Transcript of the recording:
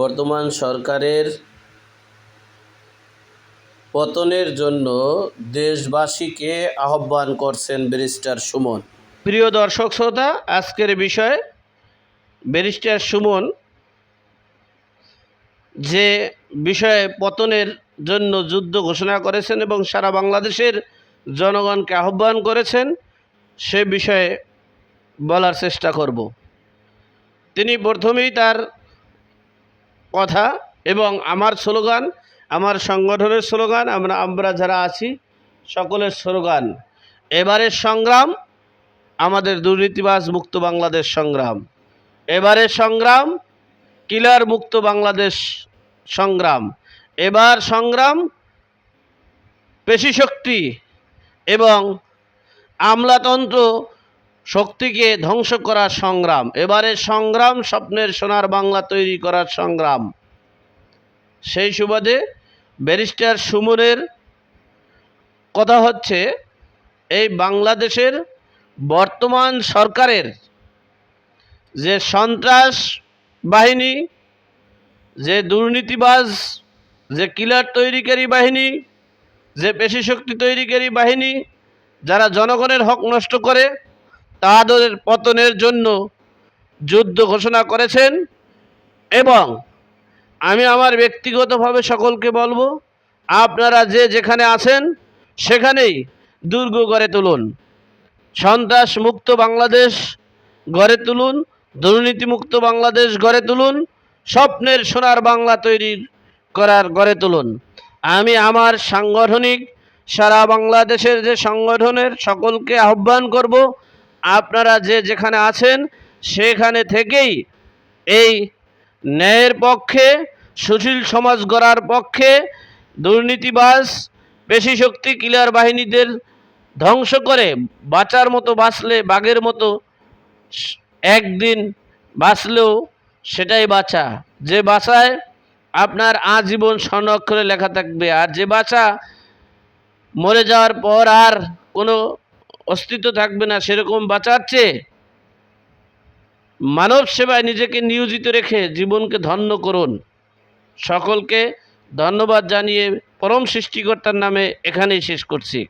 বর্তমান সরকারের পতনের জন্য দেশবাসীকে আহ্বান করছেন ব্যারিস্টার সুমন। প্রিয় দর্শক শ্রোতা, আজকের বিষয় ব্যারিস্টার সুমন যে বিষয়ে পতনের জন্য যুদ্ধ ঘোষণা করেছেন এবং সারা বাংলাদেশের জনগণকে আহ্বান করেছেন, সে বিষয়ে বলার চেষ্টা করব। তিনি প্রথমেই তার কথা এবং আমার স্লোগান, আমার সংগঠনের স্লোগান, আমরা আমরা যারা আছি, সকলের স্লোগান। এবারের সংগ্রাম, আমাদের দুর্নীতিবাজ মুক্ত বাংলাদেশ সংগ্রাম। এবারের সংগ্রাম, কিলার মুক্ত বাংলাদেশ সংগ্রাম। এবার সংগ্রাম পেশিশক্তি এবং আমলাতন্ত্র শক্তিকে ধ্বংস করার সংগ্রাম। এবারে সংগ্রাম, স্বপ্নের সোনার বাংলা তৈরি করার সংগ্রাম। সেই সুবাদে ব্যারিস্টার সুমনের কথা হচ্ছে, এই বাংলাদেশের বর্তমান সরকারের যে সন্ত্রাস বাহিনী, যে দুর্নীতিবাজ, যে কিলার তৈরিকারী বাহিনী, যে পেশিশক্তি তৈরিকারী বাহিনী, যারা জনগণের হক নষ্ট করে তাদের পতনের জন্য যুদ্ধ ঘোষণা করেছেন এবং আমি আমার ব্যক্তিগতভাবে সকলকে বলব, আপনারা যে যেখানে আছেন, সেখানেই দুর্গ গড়ে তুলুন। সন্ত্রাস মুক্ত বাংলাদেশ গড়ে তুলুন, দুর্নীতিমুক্ত বাংলাদেশ গড়ে তুলুন, স্বপ্নের সোনার বাংলা তৈরি করার গড়ে তুলুন। আমি আমার সাংগঠনিক সারা বাংলাদেশের যে সংগঠনের সকলকে আহ্বান করব আপনারা যে যেখানে আছেন, সেখানে থেকেই এই ন্যায়ের পক্ষে, সুশীল সমাজ গড়ার পক্ষে, দুর্নীতিবাজ, পেশিশক্তি কিলার বাহিনীদের ধ্বংস করে বাঁচার মতো বাঁচলে বাঘের মতো একদিন বাঁচলেও সেটাই বাঁচা। যে বাঁচায় আপনার আজীবন স্বর্ণাক্ষরে লেখা থাকবে। আর যে বাঁচা, মরে যাওয়ার পর আর কোনো অস্তিত্ব থাকবে না, সেরকম বাঁচাচ্ছে। মানব সেবায় নিজেকে নিয়োজিত রেখে জীবনকে ধন্য করুন। সকলকে ধন্যবাদ জানিয়ে পরম সৃষ্টিকর্তার নামে এখানেই শেষ করছি।